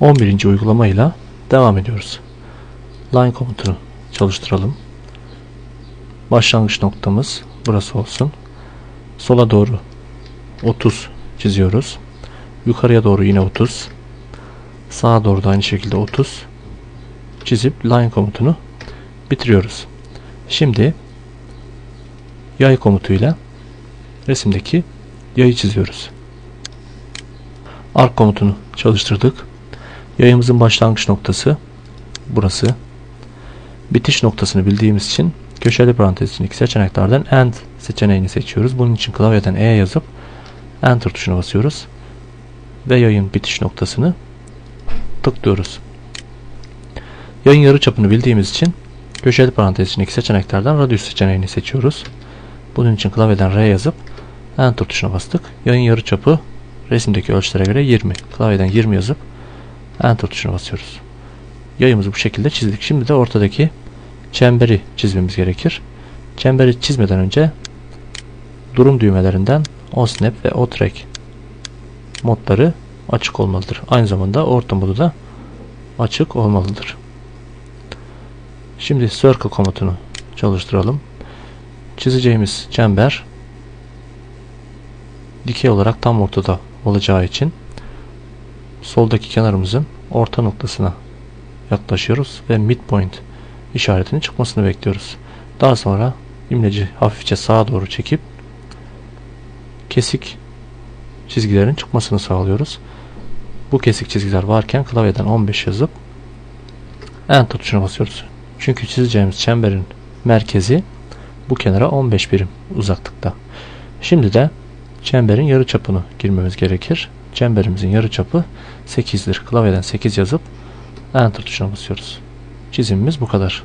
11. uygulamayla devam ediyoruz. Line komutunu çalıştıralım. Başlangıç noktamız burası olsun. Sola doğru 30 çiziyoruz. Yukarıya doğru yine 30. Sağa doğru da aynı şekilde 30 çizip line komutunu bitiriyoruz. Şimdi yay komutuyla resimdeki yayı çiziyoruz. Arc komutunu çalıştırdık. Yayımızın başlangıç noktası burası. Bitiş noktasını bildiğimiz için köşeli parantezindeki seçeneklerden end seçeneğini seçiyoruz. Bunun için klavyeden E yazıp enter tuşuna basıyoruz. Ve yayın bitiş noktasını tıklıyoruz. Yayın yarıçapını bildiğimiz için köşeli parantez içindeki seçeneklerden radius seçeneğini seçiyoruz. Bunun için klavyeden R yazıp enter tuşuna bastık. Yayın yarıçapı resimdeki ölçülere göre 20. Klavyeden 20 yazıp enter tuşuna basıyoruz. Yayımızı bu şekilde çizdik. Şimdi de ortadaki çemberi çizmemiz gerekir. Çemberi çizmeden önce durum düğmelerinden OSNAP ve OTRAC modları açık olmalıdır. Aynı zamanda orta modu da açık olmalıdır. Şimdi circle komutunu çalıştıralım. Çizeceğimiz çember dikey olarak tam ortada olacağı için soldaki kenarımızın orta noktasına yaklaşıyoruz ve midpoint işaretinin çıkmasını bekliyoruz. Daha sonra imleci hafifçe sağa doğru çekip kesik çizgilerin çıkmasını sağlıyoruz. Bu kesik çizgiler varken klavyeden 15 yazıp Enter tuşuna basıyoruz. Çünkü çizeceğimiz çemberin merkezi bu kenara 15 birim uzaklıkta. Şimdi de çemberin yarı çapını girmemiz gerekir. Çemberimizin yarı çapı 8'dir. Klavyeden 8 yazıp Enter tuşuna basıyoruz. Çizimimiz bu kadar.